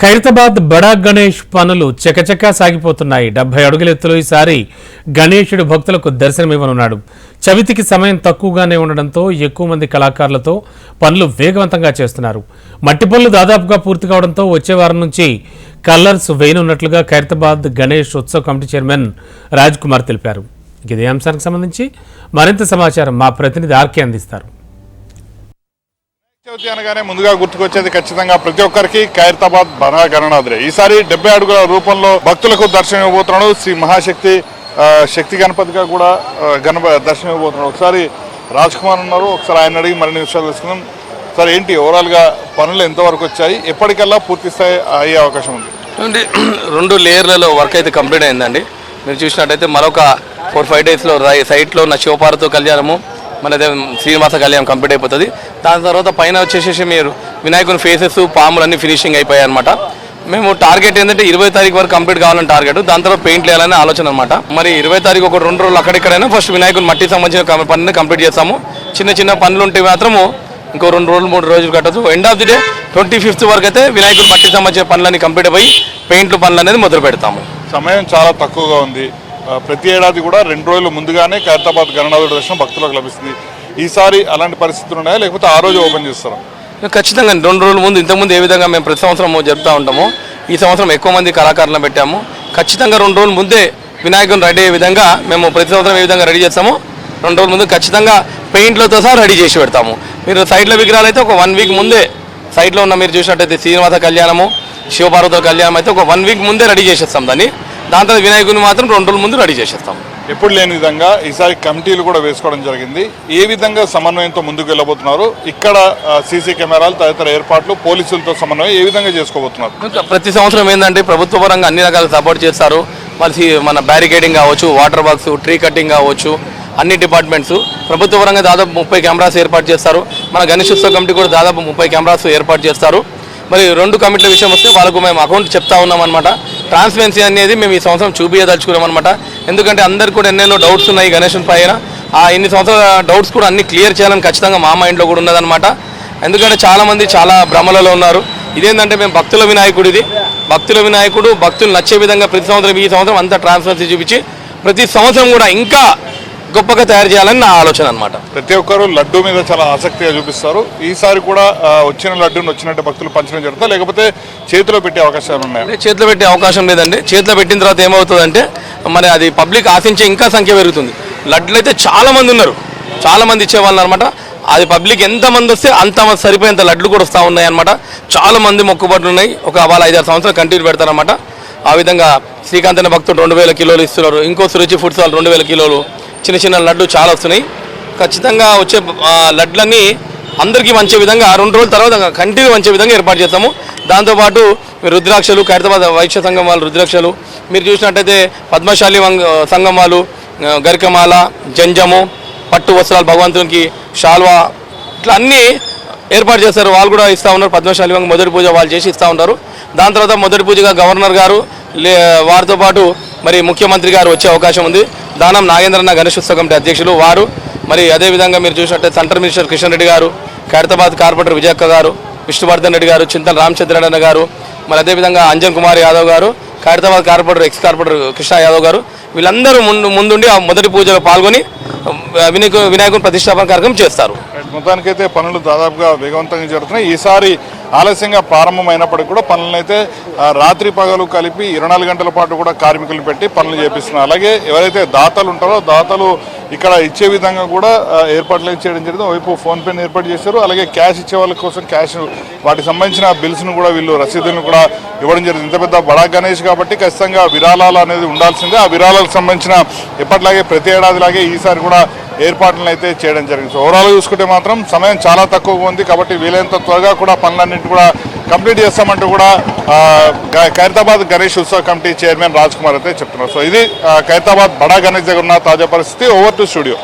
ఖైరతాబాద్ బడా గణేష్ పనులు చకచకా సాగిపోతున్నాయి. డెబ్బై అడుగుల ఎత్తులో ఈసారి గణేశుడు భక్తులకు దర్శనమివ్వనున్నాడు చవితికి సమయం తక్కువగానే ఉండడంతో ఎక్కువ మంది కళాకారులతో పనులు వేగవంతంగా చేస్తున్నారు. మట్టి పనులు దాదాపుగా పూర్తి కావడంతో వచ్చే వారం నుంచి కలర్స్ వేయనున్నట్లుగా ఖైరతాబాద్ గణేష్ ఉత్సవ కమిటీ చైర్మన్ రాజ్ కుమార్ తెలిపారు. ఇదే అంశానికి సంబంధించి మరింత సమాచారం మా ప్రతినిధి ఆర్కే అందిస్తారు. చవితి అనగానే ముందుగా గుర్తుకొచ్చేది ఖచ్చితంగా ప్రతి ఒక్కరికి ఖైరతాబాద్ బనా ఈసారి డెబ్బై అడుగుల రూపంలో భక్తులకు దర్శనం ఇవ్వబోతున్నాడు శ్రీ మహాశక్తి శక్తి గణపతిగా కూడా గణప దర్శనం ఇవ్వబోతున్నాడు. ఒకసారి రాజ్ కుమార్ ఉన్నారు. ఒకసారి ఆయన అడిగి మరిన్ని విషయాలు తెలుసుకుందాం. సార్ ఏంటి ఓవరాల్గా పనులు ఎంతవరకు వచ్చాయి? ఎప్పటికల్లా పూర్తి స్థాయి అయ్యే అవకాశం ఉంది. రెండు లేయర్లలో వర్క్ అయితే కంప్లీట్ అయిందండి. మీరు చూసినట్టయితే మరొక ఫోర్ ఫైవ్ డేస్లో సైట్లో ఉన్న శివపార్వతో కళ్యాణము మన అదే శ్రీనివాస కళ్యాణం కంప్లీట్ అయిపోతుంది. దాని తర్వాత పైన వచ్చేసేసి మీరు వినాయకుని ఫేసెస్ పాములు అన్ని ఫినిషింగ్ అయిపోయాయి అనమాట మేము టార్గెట్ ఏంటంటే ఇరవై తారీఖు వరకు కంప్లీట్ కావాలని టార్గెట్ దాని తర్వాత పెయింట్ వేయాలని ఆలోచన అనమాట మరి ఇరవై తారీఖు ఒక రెండు రోజులు అక్కడిక్కడైనా ఫస్ట్ వినాయకుని మట్టి సంబంధించిన పనిని కంప్లీట్ చేస్తాము. చిన్న చిన్న పనులు ఉంటే మాత్రము ఇంకో రెండు రోజులు మూడు రోజులు కట్టచ్చు. End of the day twenty fifth వరకు అయితే వినాయకుడు మట్టి సంబంధించిన పనులన్నీ కంప్లీట్ అయ్యి పెయింట్లు పనులు అనేది మొదలు పెడతాము. సమయం చాలా తక్కువగా ఉంది. ప్రతి ఏడాది కూడా రెండు రోజులు ముందుగానే ఖైరతాబాద్ గణనాథుడి దర్శనం భక్తులకు లభిస్తుంది. ఈసారి అలాంటి పరిస్థితులు ఉన్నాయా? లేకపోతే ఆ రోజు ఓపెన్ చేస్తారా? ఖచ్చితంగా రెండు రోజుల ముందు ఇంతకుముందు ఏ విధంగా మేము ప్రతి సంవత్సరం జరుపుతూ ఉంటాము ఈ సంవత్సరం ఎక్కువ మంది కళాకారులను పెట్టాము. ఖచ్చితంగా రెండు రోజుల ముందే వినాయకుని రెడీ అయ్యే విధంగా మేము ప్రతి సంవత్సరం ఏ విధంగా రెడీ చేస్తాము రెండు రోజుల ముందు ఖచ్చితంగా పెయింట్లతో సహా రెడీ చేసి పెడతాము. మీరు సైడ్లో విగ్రహాలు అయితే ఒక వన్ వీక్ ముందే సైట్లో ఉన్న మీరు చూసినట్టయితే శ్రీనివాస కళ్యాణము శివపార్వత కళ్యాణం అయితే ఒక వన్ వీక్ ముందే రెడీ చేసేస్తాం దాన్ని. దాని తర్వాత వినాయకుని మాత్రం రెండు రోజుల ముందు రెడీ చేసేస్తాం. ఎప్పుడు లేని విధంగా ఈసారి కమిటీలు కూడా వేసుకోవడం జరిగింది. ఏ విధంగా సమన్వయంతో ముందుకు వెళ్ళబోతున్నారు? ఇక్కడ సీసీ కెమెరాలు తదితర ఏర్పాట్లు పోలీసులతో సమన్వయం ఏ విధంగా చేసుకోబోతున్నారు? ప్రతి సంవత్సరం ఏంటంటే ప్రభుత్వ పరంగా అన్ని రకాల సపోర్ట్ చేస్తారు. మళ్ళీ మన బ్యారికేడింగ్ కావచ్చు వాటర్ బాక్స్ ట్రీ కటింగ్ కావచ్చు అన్ని డిపార్ట్మెంట్స్ ప్రభుత్వ పరంగా దాదాపు ముప్పై కెమెరాస్ ఏర్పాటు చేస్తారు. మన గణేశోత్సవ కమిటీ కూడా దాదాపు ముప్పై కెమెరాస్ ఏర్పాటు చేస్తారు. మరి రెండు కమిటీల విషయం వస్తే వాళ్ళకు మేము అకౌంట్ చెప్తా ఉన్నాం అనమాట ట్రాన్స్పరెన్సీ అనేది మేము ఈ సంవత్సరం చూపించదలుచుకున్నాం అనమాట ఎందుకంటే అందరు కూడా ఎన్నెన్నో డౌట్స్ ఉన్నాయి గణేషన్ పైన. ఆ ఇన్ని సంవత్సరాల డౌట్స్ కూడా అన్ని క్లియర్ చేయాలని ఖచ్చితంగా మా మైండ్లో కూడా ఉన్నదనమాట ఎందుకంటే చాలామంది చాలా భ్రమలలో ఉన్నారు. ఇదేంటంటే మేము భక్తుల వినాయకుడు ఇది. భక్తుల వినాయకుడు భక్తులు నచ్చే విధంగా ప్రతి సంవత్సరం ఈ సంవత్సరం అంతా ట్రాన్స్పరెన్సీ చూపించి ప్రతి సంవత్సరం కూడా ఇంకా గొప్పగా తయారు చేయాలని నా ఆలోచన అనమాట ప్రతి ఒక్కరు లడ్డు మీద చాలా ఆసక్తిగా చూపిస్తారు. ఈసారి కూడా వచ్చిన లడ్డూని వచ్చినట్టు భక్తులు పంచడం జరుగుతా లేకపోతే చేతిలో పెట్టే అవకాశాలు ఉన్నాయి? చేతిలో పెట్టే అవకాశం లేదండి. చేతిలో పెట్టిన తర్వాత ఏమవుతుందంటే మరి అది పబ్లిక్ ఆశించే ఇంకా సంఖ్య పెరుగుతుంది. లడ్లు అయితే చాలా మంది ఉన్నారు. చాలా మంది ఇచ్చేవాళ్ళు అనమాట అది పబ్లిక్ ఎంత మంది వస్తే అంత సరిపోయేంత లడ్లు కూడా వస్తూ ఉన్నాయి అనమాట చాలా మంది మొక్కుబడులు ఉన్నాయి. ఒక వాళ్ళ ఐదారు సంవత్సరాలు కంటిన్యూ పెడతారనమాట ఆ విధంగా శ్రీకాంత్ అనే భక్తుడు రెండు వేల కిలోలు ఇస్తున్నారు. ఇంకో సురుచి ఫుడ్స్ వాళ్ళు రెండు వేల కిలోలు. చిన్న చిన్న లడ్డు చాలా వస్తున్నాయి. ఖచ్చితంగా వచ్చే లడ్లన్నీ అందరికీ మంచే విధంగా రెండు రోజుల తర్వాత కంటిన్యూ మంచే విధంగా ఏర్పాటు చేస్తాము. దాంతోపాటు మీరు రుద్రాక్షలు ఖైరతాబాద్ వైశ్య సంఘం వాళ్ళు రుద్రాక్షలు మీరు చూసినట్టయితే పద్మశాలి సంఘం వాళ్ళు గరికమాల జంజము పట్టు వస్త్రాలు భగవంతునికి షాల్వా ఇట్లా అన్నీ ఏర్పాటు చేస్తారు. వాళ్ళు కూడా ఇస్తూ ఉన్నారు. పద్మశాలి మొదటి పూజ వాళ్ళు చేసి ఇస్తూ ఉంటారు. దాని తర్వాత మొదటి పూజగా గవర్నర్ గారు వారితో పాటు మరి ముఖ్యమంత్రి గారు వచ్చే అవకాశం ఉంది. దానం నాగేంద్రన్న గణేష్ ఉత్సవ కమిటీ అధ్యక్షులు వారు. మరి అదేవిధంగా మీరు చూసినట్టే సెంటర్ మినిస్టర్ కిషన్ రెడ్డి గారు ఖైరతాబాద్ కార్పొరేటర్ విజయక్క గారు విష్ణువర్ధన్ రెడ్డి గారు చింతల రామచంద్రన్న గారు మరి అదేవిధంగా అంజన్ కుమార్ యాదవ్ గారు Khairatabad corporator ex corporator Krishna Yadav గారు వీళ్ళందరూ ముందు ముందుండి ఆ మొదటి పూజలో పాల్గొని వినాయకు వినాయకుని ప్రతిష్టాపన కార్యక్రమం చేస్తారు. మొత్తానికైతే పనులు దాదాపుగా వేగవంతంగా జరుగుతున్నాయి. ఈసారి ఆలస్యంగా ప్రారంభమైనప్పటికీ కూడా పనులనైతే రాత్రి పగలు కలిపి ఇరవై గంటల పాటు కూడా కార్మికులు పెట్టి పనులు చేపిస్తున్నారు. అలాగే ఎవరైతే దాతలు ఉంటారో దాతలు ఇక్కడ ఇచ్చే విధంగా కూడా ఏర్పాట్లు చేయడం జరిగింది వైపు ఫోన్పేని ఏర్పాటు చేశారు. అలాగే క్యాష్ ఇచ్చే వాళ్ళ కోసం క్యాష్ వాటికి సంబంధించిన బిల్స్ను కూడా వీళ్ళు రసీదులను కూడా ఇవ్వడం జరిగింది. ఇంత పెద్ద బడా గణేష్ కాబట్టి ఖచ్చితంగా విరాళాలు అనేది ఉండాల్సిందే. ఆ విరాళాలకు సంబంధించిన ఎప్పటిలాగే ప్రతి ఏడాదిలాగే ఈసారి కూడా ఏర్పాట్లను అయితే చేయడం జరిగింది. సో ఓవరాల్ చూసుకుంటే మాత్రం సమయం చాలా తక్కువగా ఉంది కాబట్టి వీలైనంత త్వరగా కూడా పనులన్నింటి కూడా కంప్లీట్ చేస్తామంటూ కూడా ఖైరతాబాద్ గణేష్ ఉత్సవ కమిటీ చైర్మన్ రాజ్ కుమార్ అయితే చెప్తున్నారు. సో ఇది ఖైరతాబాద్ బడా గణేష్ దగ్గర ఉన్న తాజా పరిస్థితి. Over to studio